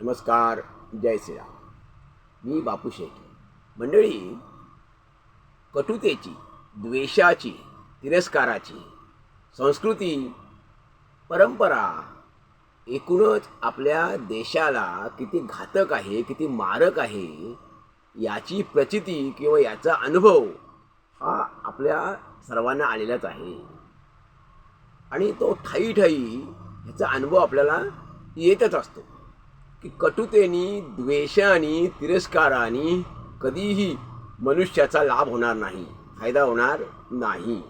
नमस्कार जय श्रीराम. मी बापू शेठ मंडळी कटुतेची द्वेषाची तिरस्काराची संस्कृती परंपरा एकूणच आपल्या देशाला किती घातक आहे किती मारक आहे याची प्रचिती किंवा याचा अनुभव हा आपल्या सर्वांना आलेलाच आहे. आणि तो ठाई ठाई ह्याचा अनुभव आपल्याला येतच असतो. की कटुतेनी द्वेषाने तिरस्काराने कधीही मनुष्याचा लाभ होणार नाही फायदा होणार नाही.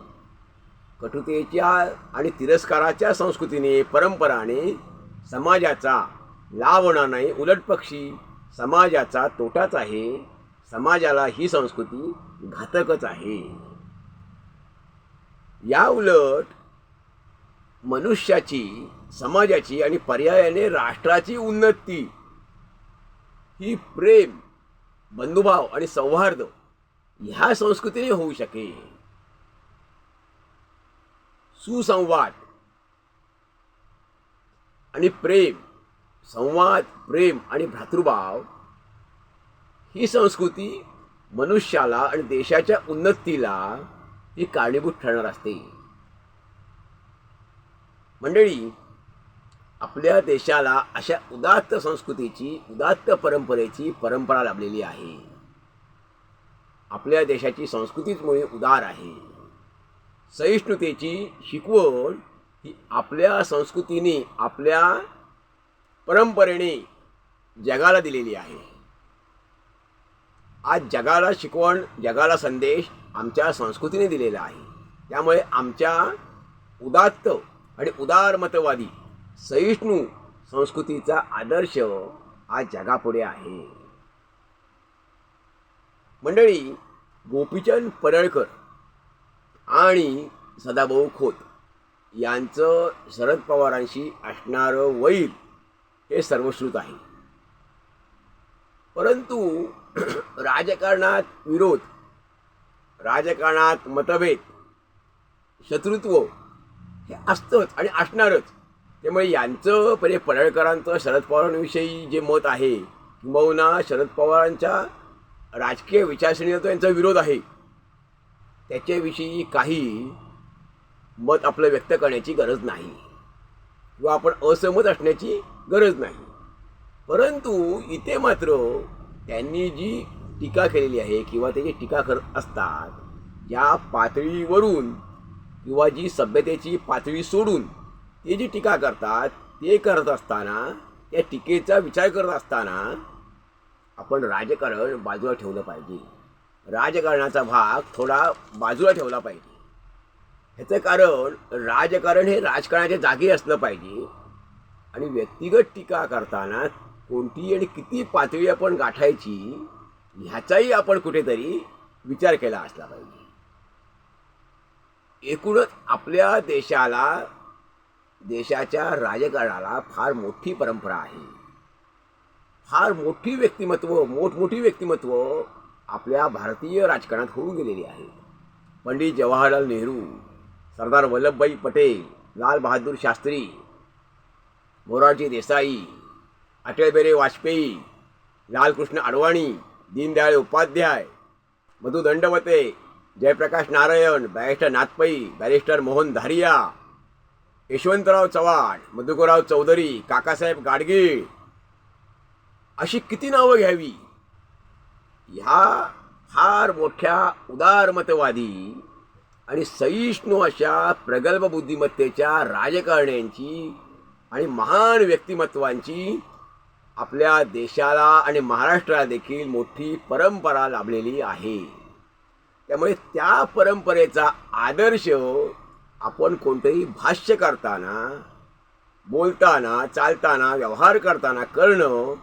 कटुतेच्या आणि तिरस्काराच्या संस्कृतीने परंपराने समाजाचा लाभ होणार नाही. उलट पक्षी समाजाचा तोटाच आहे. समाजाला ही संस्कृती घातकच आहे. या उलट मनुष्याची समाजाची आणि पर्यायाने राष्ट्राची उन्नती. ही प्रेम बंधुभाव आणि सौहार्द ह्या संस्कृतीने होऊ शकेल सुसंवाद आणि प्रेम संवाद प्रेम आणि भ्रातृभाव ही संस्कृती मनुष्याला आणि देशाच्या उन्नतीला ही कारणीभूत ठरणार असते. मंडळी आपल्या देशाला अशा उदात्त संस्कृतीची उदात्त परंपरेची परंपरा लाभलेली आहे. आपल्या देशाची संस्कृतीच मुळे उदार आहे. सहिष्णुतेची शिकवण ही आपल्या संस्कृतीने आपल्या परंपरेने जगाला दिलेली आहे. आज जगाला शिकवण जगाला संदेश आमच्या संस्कृतीने दिलेला आहे. त्यामुळे आमच्या उदात्त आणि उदारमतवादी सहिष्णू संस्कृतीचा आदर्श आज जगापुढे आहे. मंडळी गोपीचंद पडळकर आणि सदाभाऊ खोत यांचं शरद पवारांशी असणारं वैर हे सर्वश्रुत आहे. परंतु राजकारणात विरोध राजकारणात मतभेद शत्रुत्व हे असतंच आणि असणारच. त्यामुळे यांचं पहिले पडळकरांचं शरद पवारांविषयी जे मत आहे किंबहुना शरद पवारांच्या राजकीय विचारसरणीचा तो यांचा विरोध आहे. त्याच्याविषयी काही मत आपलं व्यक्त करण्याची गरज नाही. किंवा आपण असहमत असण्याची गरज नाही. परंतु इथे मात्र त्यांनी जी टीका केलेली आहे किंवा ते जे टीका करत असतात या पातळीवरून किंवा जी सभ्यतेची पातळी सोडून ते जी टीका करतात ते करत असताना त्या टीकेचा विचार करत असताना आपण राजकारण बाजूला ठेवलं पाहिजे. राजकारणाचा भाग थोडा बाजूला ठेवला पाहिजे. ह्याचं कारण राजकारण हे राजकारणाच्या जागी असलं पाहिजे. आणि व्यक्तिगत टीका करताना कोणती आणि किती पातळी आपण गाठायची ह्याचाही आपण कुठेतरी विचार केला असला पाहिजे. एकूणच आपल्या देशाला देशाच्या राजकारणाला फार मोठी परंपरा आहे. फार मोठी व्यक्तिमत्व मोठमोठी व्यक्तिमत्व आपल्या भारतीय राजकारणात होऊन गेलेली आहे. पंडित जवाहरलाल नेहरू सरदार वल्लभभाई पटेल लाल बहादूर शास्त्री मोरारजी देसाई अटलबिहारी वाजपेयी लालकृष्ण अडवाणी दीनदयाळ उपाध्याय मधु दंडवते जयप्रकाश नारायण बॅरिस्टर नाथपई बॅरिस्टर मोहन धारिया यशवंतराव चव्हाण मधुकरराव चौधरी काकासाहेब गाडगीळ अशी किती नावं घ्यावी? ह्या फार मोठ्या उदारमतवादी आणि सहिष्णू अशा प्रगल्भ बुद्धिमत्तेच्या राजकारण्यांची आणि महान व्यक्तिमत्वांची आपल्या देशाला आणि महाराष्ट्राला देखील मोठी परंपरा लाभलेली आहे. त्यामुळे त्या परंपरेचा आदर्श आपण कोणतंही भाष्य करताना बोलताना चालताना व्यवहार करताना करणं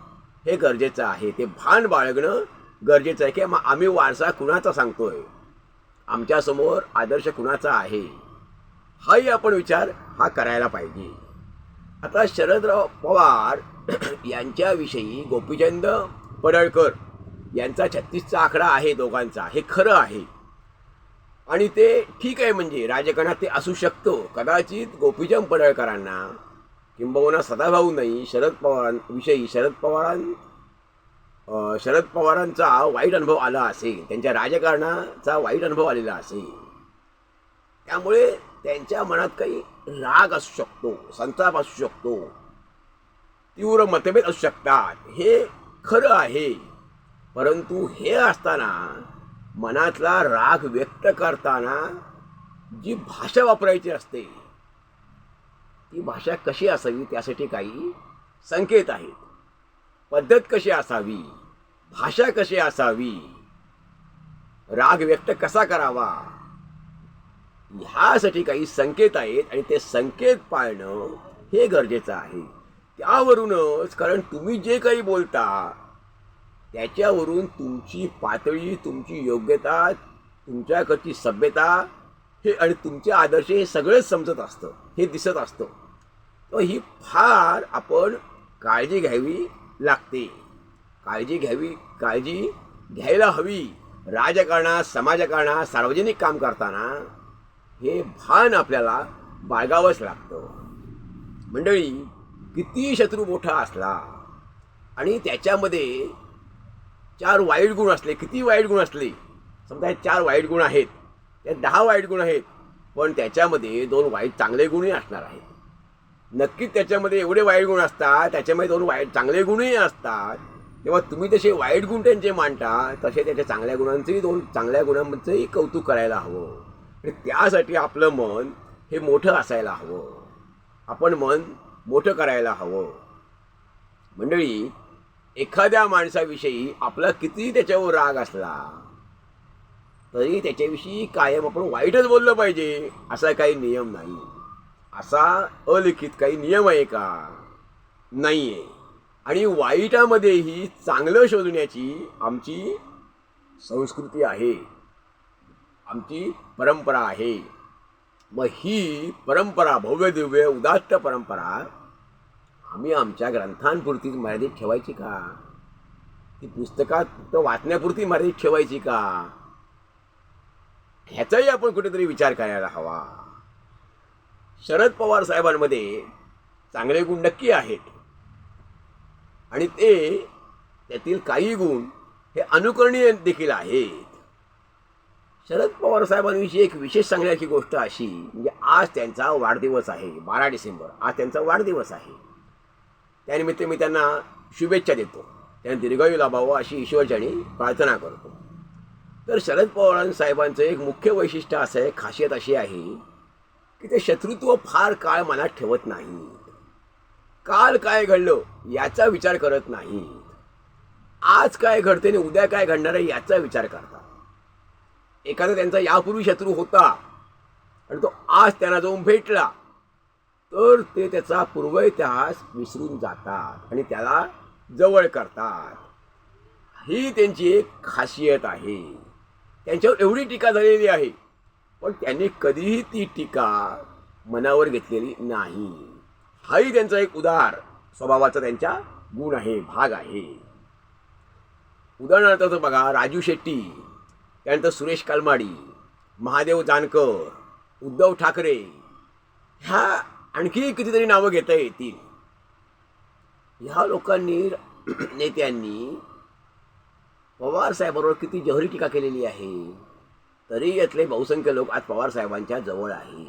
हे गरजेचं आहे. ते भान बाळगणं गरजेचं आहे. की मग आम्ही वारसा कुणाचा सांगतोय? आमच्यासमोर आदर्श कुणाचा आहे? हाही आपण विचार हा करायला पाहिजे. आता शरदराव पवार यांच्याविषयी गोपीचंद पडळकर यांचा छत्तीसचा आकडा आहे दोघांचा. हे खरं आहे. आणि ते ठीक आहे म्हणजे राजकारणात ते असू शकतो. कदाचित गोपीचंद पडळकरांना किंबहुना सदाभाऊ नाही शरद पवारांविषयी शरद पवारां शरद पवारांचा वाईट अनुभव आला असेल त्यांच्या राजकारणाचा वाईट अनुभव आलेला असेल त्यामुळे त्यांच्या मनात काही राग असू शकतो संताप असू शकतो तीव्र मतभेद असू शकतात हे खरं आहे. परंतु हे असताना मनातला राग व्यक्त करताना जी भाषा वापरायची असते ती भाषा कशी असावी त्यासाठी काही संकेत आहेत. पद्धत कशी असावी भाषा कशी असावी राग व्यक्त कसा करावा ह्यासाठी काही संकेत आहेत आणि ते संकेत पाळणं हे गरजेचं आहे. त्यावरूनच कारण तुम्ही जे काही बोलता त्याच्यावरून तुमची पातळी तुमची योग्यता तुमच्याकडची सभ्यता हे आणि तुमचे आदर्श हे सगळंच समजत असतं हे दिसत असतं. तर ही फार आपण काळजी घ्यावी लागते. काळजी घ्यावी काळजी घ्यायला हवी. राजकारणात समाजकारणात सार्वजनिक काम करताना हे भान आपल्याला बाळगावंच लागतं. मंडळी किती शत्रू मोठा असला आणि त्याच्यामध्ये चार वाईट गुण असले किती वाईट गुण असले? समजा हे चार वाईट गुण आहेत त्यात दहा वाईट गुण आहेत पण त्याच्यामध्ये दोन वाईट चांगले गुणही असणार आहेत. नक्कीच त्याच्यामध्ये एवढे वाईट गुण असतात त्याच्यामध्ये दोन वाईट चांगले गुणही असतात. तेव्हा तुम्ही तसे वाईट गुण त्यांचे मांडता तसे त्याच्या चांगल्या गुणांचंही दोन चांगल्या गुणांचंही कौतुक करायला हवं. आणि त्यासाठी आपलं मन हे मोठं असायला हवं. आपण मन मोठं करायला हवं. मंडळी एखाद्या माणसाविषयी आपला किती त्याच्यावर राग असला तरी त्याच्याविषयी कायम आपण वाईटच बोललं पाहिजे असा काही नियम नाही. असा अलिखित काही नियम आहे का? नाही आहे आणि वाईटामध्येही चांगलं शोधण्याची आमची संस्कृती आहे. आमची परंपरा आहे. मग ही परंपरा भव्य दिव्य उदात्त परंपरा आम्ही आमच्या ग्रंथांपुरतीच मर्यादित ठेवायची का? ती पुस्तकात फक्त वाचण्यापुरती मर्यादित ठेवायची का? ह्याचाही आपण कुठेतरी विचार करायला हवा. शरद पवार साहेबांमध्ये चांगले गुण नक्की आहेत. आणि ते त्यातील काही गुण हे अनुकरणीय देखील आहेत. शरद पवार साहेबांविषयी एक विशेष सांगण्याची गोष्ट अशी म्हणजे आज त्यांचा वाढदिवस आहे बारा डिसेंबर. आज त्यांचा वाढदिवस आहे. त्यानिमित्त मी त्यांना शुभेच्छा देतो. त्यांना दीर्घायू लाभावं अशी ईश्वरचरणी प्रार्थना करतो. तर शरद पवार साहेबांचं एक मुख्य वैशिष्ट्य असं आहे खासियत अशी आहे की ते शत्रुत्व फार काळ मनात ठेवत नाहीत. काल काय घडलं याचा विचार करत नाहीत. आज काय घडते आणि उद्या काय घडणार आहे याचा विचार करतात. एखादा त्यांचा यापूर्वी शत्रू होता आणि तो आज त्यांना जाऊन भेटला. तर ते त्याचा पूर्व इतिहास विसरून जातात आणि त्याला जवळ करतात. ही त्यांची एक खासियत आहे. त्यांच्यावर एवढी टीका झालेली आहे. पण त्यांनी कधीही ती टीका मनावर घेतलेली नाही. हाही त्यांचा एक उदार स्वभावाचा त्यांच्या गुण आहे भाग आहे. उदाहरणार्थ तर बघा राजू शेट्टी त्यानंतर सुरेश कालमाडी महादेव जानकर उद्धव ठाकरे ह्या आणखी कितीतरी नावं घेता येतील. ह्या लोकांनी नेत्यांनी पवार साहेबांवर किती जहरी टीका केलेली आहे. तरी यातले बहुसंख्य लोक आज पवार साहेबांच्या जवळ आहे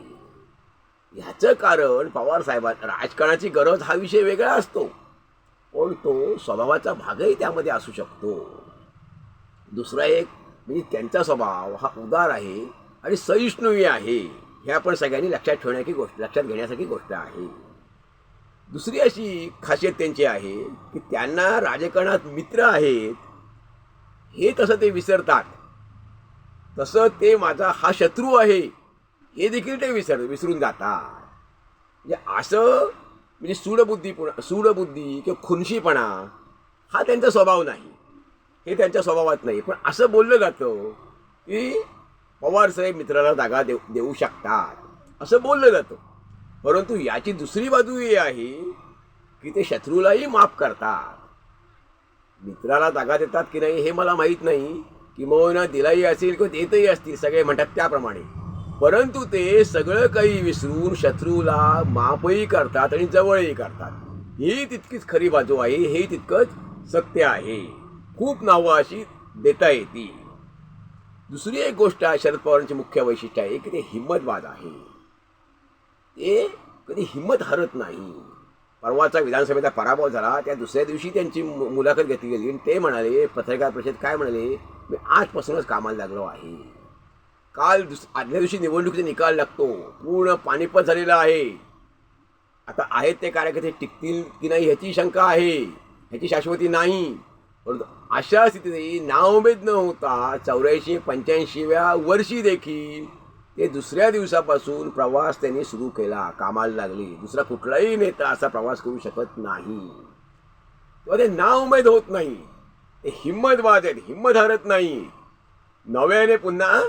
ह्याचं कारण पवार साहेबां राजकारणाची गरज हा विषय वेगळा असतो. पण तो स्वभावाचा भागही त्यामध्ये असू शकतो. दुसरा एक म्हणजे त्यांचा स्वभाव हा उदार आहे आणि सहिष्णुही आहे. हे आपण सगळ्यांनी लक्षात ठेवण्याची गोष्ट लक्षात घेण्यासारखी गोष्ट आहे. दुसरी अशी खासियत त्यांची आहे की त्यांना राजकारणात मित्र आहेत हे तसं ते विसरतात. तसं ते माझा हा शत्रू आहे हे देखील ते विसर विसरून जातात. म्हणजे असं म्हणजे सूडबुद्धीपणा सूडबुद्धी किंवा खुनशीपणा हा त्यांचा स्वभाव नाही. हे त्यांच्या स्वभावात नाही. पण असं बोललं जातं की पवारसाहेब मित्राला जागा देऊ देऊ शकतात. असं बोललं जातं. परंतु याची दुसरी बाजू ही आहे की ते शत्रूलाही माफ करतात. मित्राला जागा देतात की नाही हे मला माहीत नाही. किंवा दिलाही असेल किंवा देतही असतील सगळे म्हणतात त्याप्रमाणे. परंतु ते सगळं काही विसरून शत्रूला मापही करतात आणि जवळही करतात. ही तितकीच खरी बाजू आहे हे तितकंच सत्य आहे. खूप नावं अशी देता येतील. दुसरी एक गोष्ट आहे शरद पवारांची मुख्य वैशिष्ट्य आहे की ते हिंमतवाद आहे. ते कधी हिंमत हरत नाही. परवाचा विधानसभेचा पराभव झाला त्या दुसऱ्या दिवशी त्यांची मु- मुलाखत घेतली गेली आणि ते म्हणाले पत्रकार परिषद काय म्हणाले मी आजपासूनच कामाला लागलो आहे. काल दुस आदल्या दिवशी निवडणुकीचा निकाल लागतो. पूर्ण पाणीपत झालेला आहे. आता आहेत ते कार्यकर्ते टिकतील की नाही ह्याची शंका आहे. ह्याची शाश्वती नाही. परंतु अशा स्थितीने नाउमेद न होता चौऱ्याऐंशी पंच्याऐंशीव्या वर्षी देखील ते दुसऱ्या दिवसापासून प्रवास त्यांनी सुरू केला. कामाला लागली. दुसरा कुठलाही नेता असा प्रवास करू शकत नाही. तेव्हा ते नाउमेद होत नाही. ते हिंमतवाद आहेत. हिंमत हरत नाही. नव्याने पुन्हा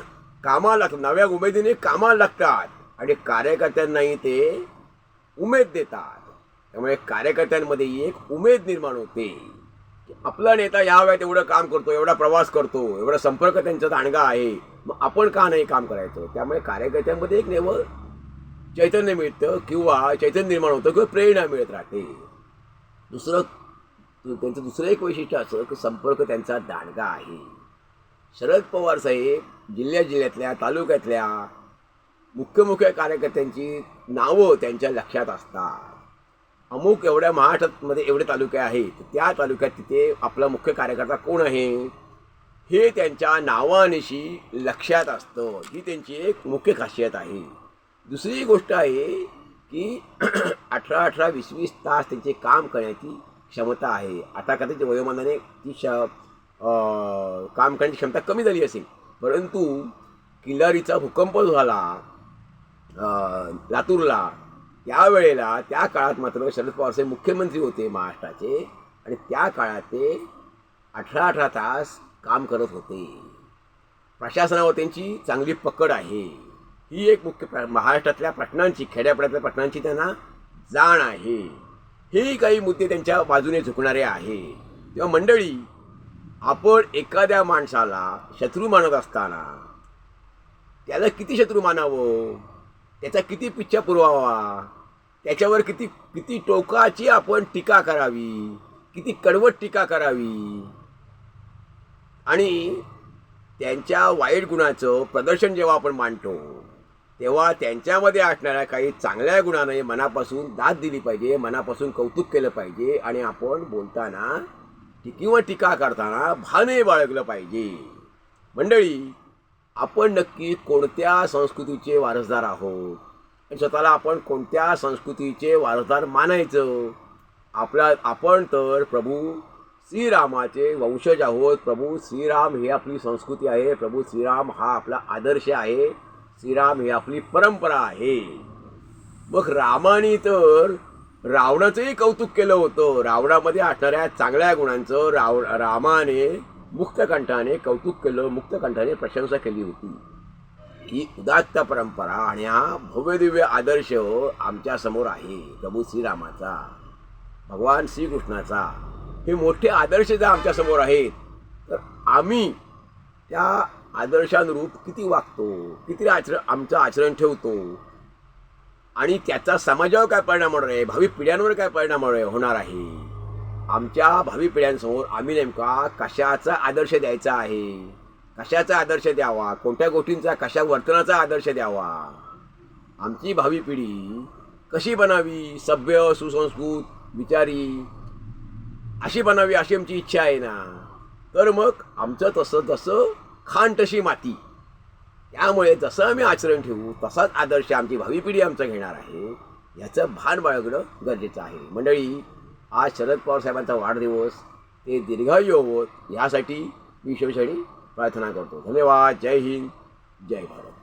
कामाला लागतात. नव्या उमेदीने कामाला लागतात. आणि कार्यकर्त्यांनाही ते उमेद देतात. त्यामुळे कार्यकर्त्यांमध्ये एक उमेद निर्माण होते. आपला नेता या वेळात एवढं काम करतो एवढा प्रवास करतो एवढा संपर्क त्यांचा दांडगा आहे मग आपण का नाही काम करायचं? त्यामुळे कार्यकर्त्यांमध्ये एक नेव चैतन्य मिळतं किंवा चैतन्य निर्माण होतं किंवा प्रेरणा मिळत राहते. दुसरं त्यांचं दुसरं एक वैशिष्ट्य असं की संपर्क त्यांचा दांडगा आहे. शरद पवार साहेब जिल्ह्या जिल्ह्यातल्या तालुक्यातल्या मुख्य मुख्य कार्यकर्त्यांची नावं त्यांच्या लक्षात असतात. अमुक एवढ्या महाराष्ट्रामध्ये एवढे तालुके आहेत त्या तालुक्यात तिथे आपला मुख्य कार्यकर्ता कोण आहे? हे त्यांच्या नावानिशी लक्षात असतं. ही त्यांची एक मुख्य खासियत आहे. दुसरी गोष्ट आहे की अठरा अठरा वीस वीस तास त्यांचे काम करण्याची क्षमता आहे. आता कदाचित वयोमानाने ती श काम करण्याची क्षमता कमी झाली असेल. परंतु किल्लारीचा भूकंप झाला लातूरला त्यावेळेला त्या काळात मात्र शरद पवार साहेब मुख्यमंत्री होते महाराष्ट्राचे आणि त्या काळात ते अठरा अठरा तास काम करत होते. प्रशासनावर त्यांची चांगली पकड आहे. ही एक मुख्य प्र- महाराष्ट्रातल्या प्रश्नांची खेड्यापाड्यातल्या प्रश्नांची त्यांना जाण आहे. हेही काही मुद्दे त्यांच्या बाजूने झुकणारे आहे. तेव्हा मंडळी आपण एखाद्या माणसाला शत्रू मानत असताना त्याला किती शत्रू मानावं? त्याचा किती पिच्छा पुरवावा? त्याच्यावर किती किती टोकाची आपण टीका करावी. किती कडवट टीका करावी. आणि त्यांच्या वाईट गुणाचं प्रदर्शन जेव्हा आपण मांडतो तेव्हा त्यांच्यामध्ये असणाऱ्या काही चांगल्या गुणाने मनापासून दाद दिली पाहिजे मनापासून कौतुक केलं पाहिजे आणि आपण बोलताना किंवा टीका करताना भाने बाळगलं पाहिजे. मंडळी आपण नक्की कोणत्या संस्कृतीचे वारसदार आहोत? स्वतःला आपण कोणत्या संस्कृतीचे वारसदार मानायचं? आपला आपण तर प्रभू श्रीरामाचे वंशज आहोत. प्रभू श्रीराम ही आपली संस्कृती आहे. प्रभू श्रीराम हा आपला आदर्श आहे. श्रीराम ही आपली परंपरा आहे. मग रामाने तर रावणाचंही कौतुक केलं होतं. रावणामध्ये असणाऱ्या चांगल्या गुणांचं राव रामाने मुक्तकंठाने कौतुक केलं. मुक्तकंठाने प्रशंसा केली होती. ही उदात्त परंपरा आणि हा भव्यदिव्य आदर्श आमच्यासमोर आहे. प्रभू श्रीरामाचा भगवान श्रीकृष्णाचा. हे मोठे आदर्श जर आमच्यासमोर आहेत तर आम्ही त्या आदर्शानुरूप किती वागतो किती आचरण आमचं आचरण ठेवतो आणि त्याचा समाजावर काय परिणाम होणार आहे भावी पिढ्यांवर काय परिणाम होणार होणार आहे? आमच्या भावी पिढ्यांसमोर आम्ही नेमका कशाचा आदर्श द्यायचा आहे? कशाचा आदर्श द्यावा? कोणत्या गोष्टींचा कशा वर्तनाचा आदर्श द्यावा? आमची भावी पिढी कशी बनावी? सभ्य सुसंस्कृत विचारी? अशी बनावी अशी आमची इच्छा आहे ना. तर मग आमचं तसं तसं खाण तशी माती. त्यामुळे जसं आम्ही आचरण ठेवू तसाच आदर्श आमची भावी पिढी आमचं घेणार आहे. याचं भान बाळगणं गरजेचं आहे. मंडळी आज शरद पवार साहेबांचा वाढदिवस ते दीर्घायू होत यासाठी मी प्रार्थना करतो धन्यवाद जय हिंद जय भारत